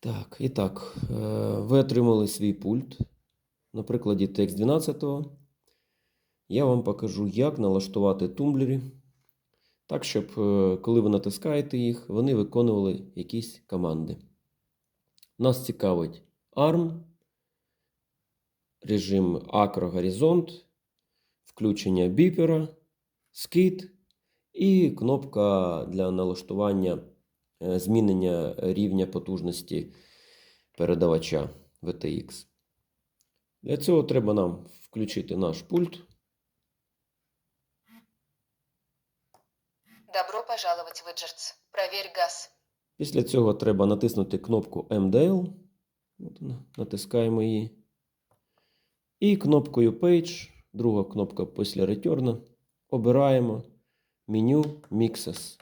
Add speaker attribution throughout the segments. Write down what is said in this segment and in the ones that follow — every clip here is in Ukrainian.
Speaker 1: Так, і так, е, ви отримали свій пульт. На прикладі текст 12. Я вам покажу, як налаштувати тумблери так, щоб е, коли ви натискаєте їх, вони виконували якісь команди. Нас цікавить ARM, режим Horizont, включення біпера, скид і кнопка для налаштування змінення рівня потужності передавача VTX. Для цього треба нам включити наш пульт.
Speaker 2: Добро пожаловать в Эджертс. Проверь газ.
Speaker 1: Після цього треба натиснути кнопку MDL. От вона, натискаємо її. І кнопкою Page, друга кнопка після Return, обираємо меню Mixes.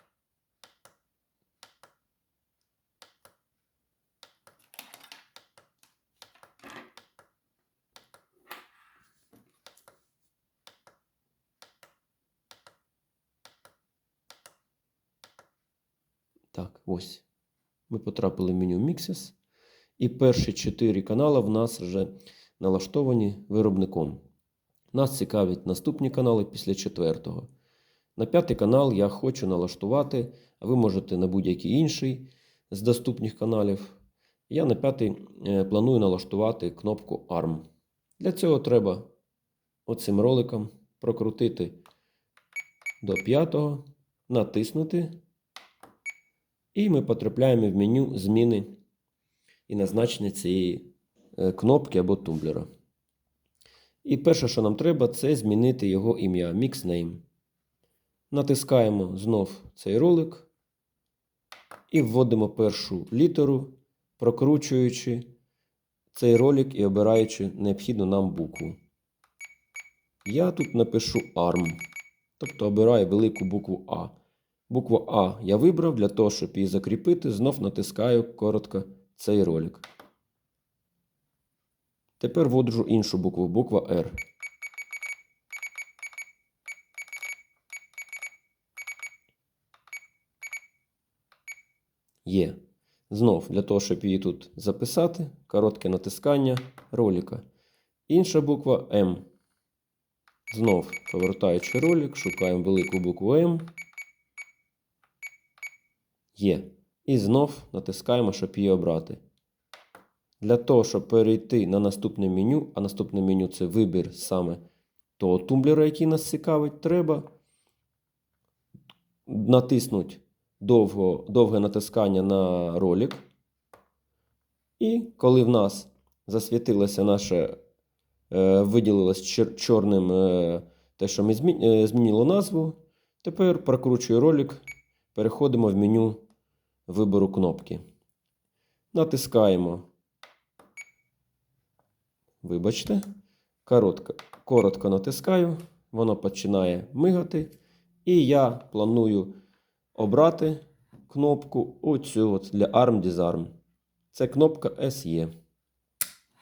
Speaker 1: Так, ось. Ми потрапили в меню Mixes. І перші чотири канали в нас вже налаштовані виробником. Нас цікавлять наступні канали після четвертого. На п'ятий канал я хочу налаштувати, а ви можете на будь-який інший з доступних каналів. Я на п'ятий е, планую налаштувати кнопку ARM. Для цього треба оцим роликом прокрутити до п'ятого, натиснути. І ми потрапляємо в меню зміни і назначення цієї е, кнопки або тумблера. І перше, що нам треба, це змінити його ім'я Mix. Натискаємо знов цей ролик і вводимо першу літеру, прокручуючи цей ролик і обираючи необхідну нам букву. Я тут напишу ARM, тобто обираю велику букву А. Букву А я вибрав для того, щоб її закріпити, знов натискаю коротко цей ролик. Тепер вводжу іншу букву, буква R. Є. Знов для того, щоб її тут записати, коротке натискання ролика. Інша буква М. Знов повертаючи ролик, шукаємо велику букву М. Є. І знов натискаємо, щоб її обрати. Для того, щоб перейти на наступне меню, а наступне меню це вибір саме того тумблера, який нас цікавить, треба натиснути довго, довге натискання на ролик. І коли в нас засвітилося наше, е, виділилось чор- чорним е, те, що ми е, змінило назву, тепер прокручую ролик, переходимо в меню вибору кнопки. Натискаємо. Вибачте. Коротко, коротко натискаю, воно починає мигати. І я планую обрати кнопку оцю от для ARM Disarm. Це кнопка SE.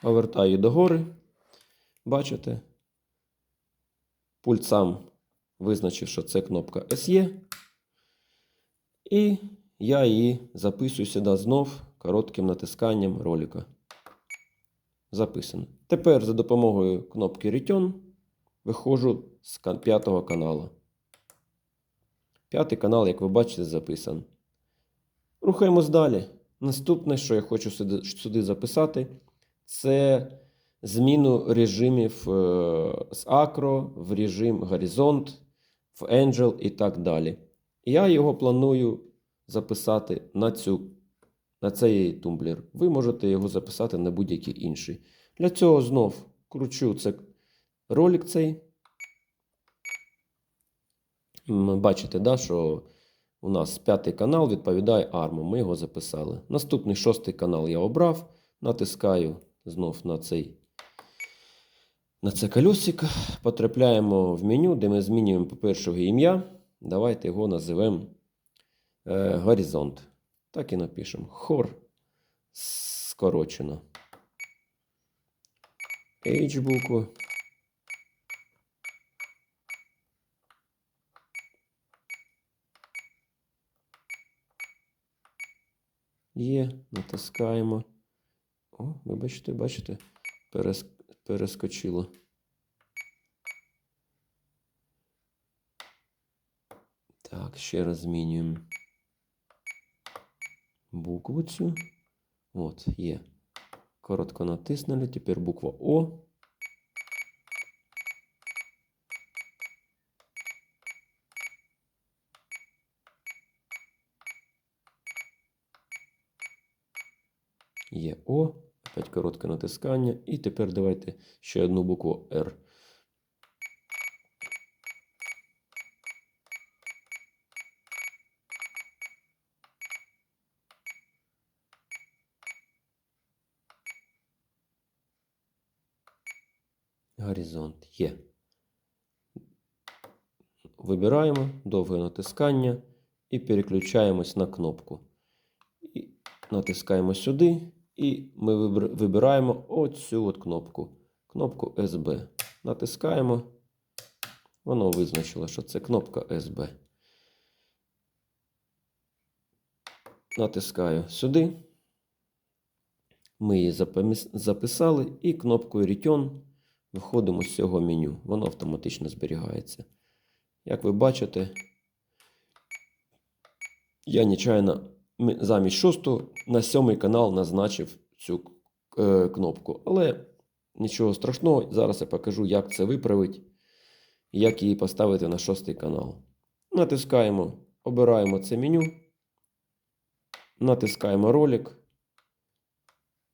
Speaker 1: Повертаю догори. Бачите? Пульт сам визначив, що це кнопка SE. І я її записую сюди знов коротким натисканням ролика. Записано. Тепер за допомогою кнопки Return виходжу з п'ятого каналу. П'ятий канал, як ви бачите, записан. Рухаємось далі. Наступне, що я хочу сюди, записати, це зміну режимів е, з Acro в режим Horizont, в Angel і так далі. Я його планую записати на, цю, на цей тумблер. Ви можете його записати на будь-який інший. Для цього знов кручу це ролик цей. Бачите, да, що у нас п'ятий канал відповідає ARM. Ми його записали. Наступний шостий канал я обрав. Натискаю знов на цей. На це колесико. Потрапляємо в меню, де ми змінюємо, по-перше, ім'я. Давайте його називемо е, Горизонт. Так і напишемо. Хор скорочено. H букву. Є, натискаємо. О, вибачте, бачите, перес... перескочило. Так, ще раз змінюємо букву цю. От, є. Коротко натиснули, тепер буква О. Є О, опять коротке натискання. І тепер давайте ще одну букву R. Горизонт є. Вибираємо довге натискання і переключаємось на кнопку. І натискаємо сюди, і ми вибираємо оцю от кнопку. Кнопку SB. Натискаємо. Воно визначило, що це кнопка SB. Натискаю сюди. Ми її записали і кнопкою Return виходимо з цього меню. Воно автоматично зберігається. Як ви бачите, я нечайно замість шостого на сьомий канал назначив цю е, кнопку. Але нічого страшного, зараз я покажу, як це виправити і як її поставити на шостий канал. Натискаємо, обираємо це меню, натискаємо ролик,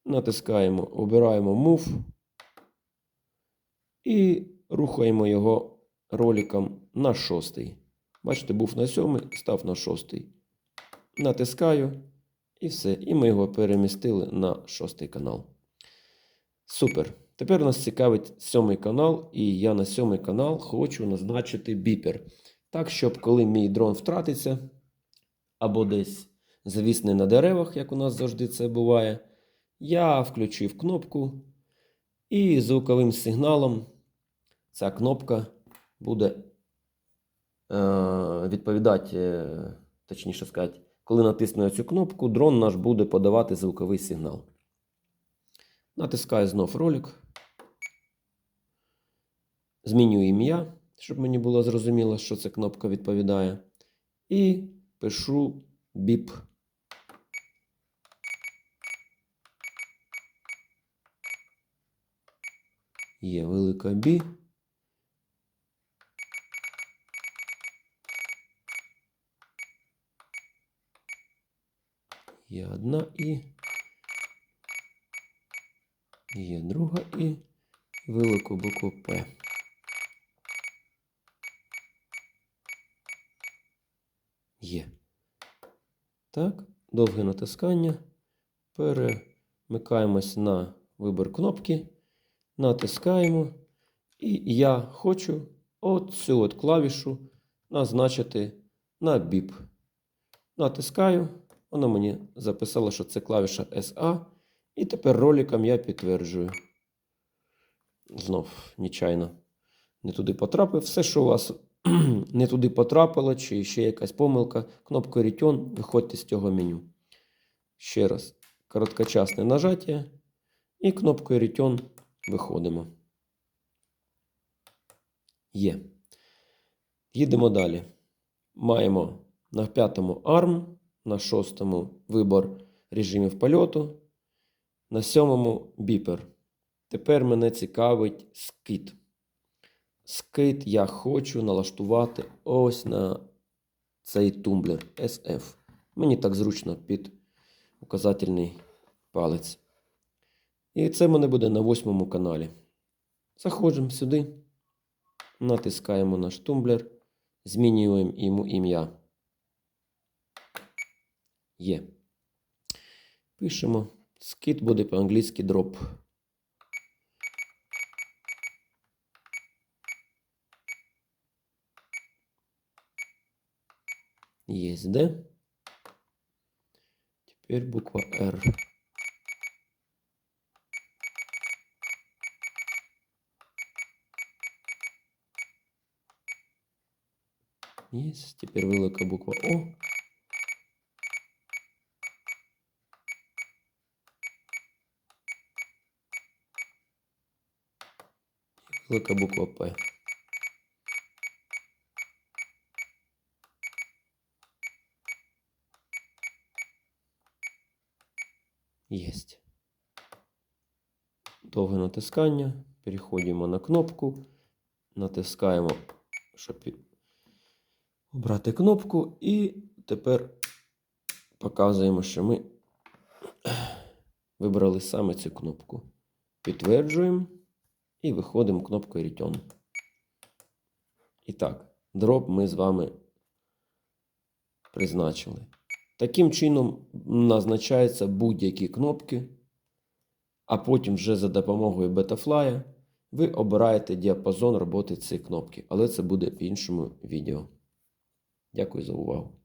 Speaker 1: натискаємо, обираємо Move і рухаємо його роликом на шостий. Бачите, був на сьомий, став на шостий. Натискаю і все. І ми його перемістили на шостий канал. Супер. Тепер нас цікавить сьомий канал, і я на сьомий канал хочу назначити біпер. Так, щоб коли мій дрон втратиться, або десь завісне на деревах, як у нас завжди це буває, я включив кнопку, і звуковим сигналом ця кнопка буде е, відповідати, е, точніше сказати, коли натисну цю кнопку, дрон наш буде подавати звуковий сигнал. Натискаю знов ролик. Змінюю ім'я, щоб мені було зрозуміло, що ця кнопка відповідає. І пишу біп. Є велика бі. Є одна і. Є друга і. Велику букву П. Є. Так, довге натискання. Перемикаємось на вибір кнопки. Натискаємо. І я хочу оцю от клавішу назначити на біп. Натискаю. Воно мені записало, що це клавіша SA. І тепер роликом я підтверджую. Знов нечайно не туди потрапив. Все, що у вас не туди потрапило, чи ще якась помилка, кнопкою Return виходьте з цього меню. Ще раз, короткочасне нажаття. І кнопкою Return виходимо. Є. Їдемо далі. Маємо на п'ятому ARM, на шостому вибор режимів польоту, на сьомому біпер. Тепер мене цікавить скид. Скид я хочу налаштувати ось на цей тумблер SF. Мені так зручно під указательний палець. І це мене буде на восьмому каналі. Заходимо сюди, натискаємо наш тумблер, змінюємо йому ім'я. Є. Пишемо. Скид буде по-англійськи дроп. Есть, да? Теперь буква R. Есть. Теперь велика буква О. велика буква П. Єсть. Довге натискання. Переходимо на кнопку. Натискаємо, щоб обрати кнопку. І тепер показуємо, що ми вибрали саме цю кнопку. Підтверджуємо і виходимо кнопкою Return. І так, дроп ми з вами призначили. Таким чином назначаються будь-які кнопки, а потім вже за допомогою Betafly ви обираєте діапазон роботи цієї кнопки, але це буде в іншому відео. Дякую за увагу.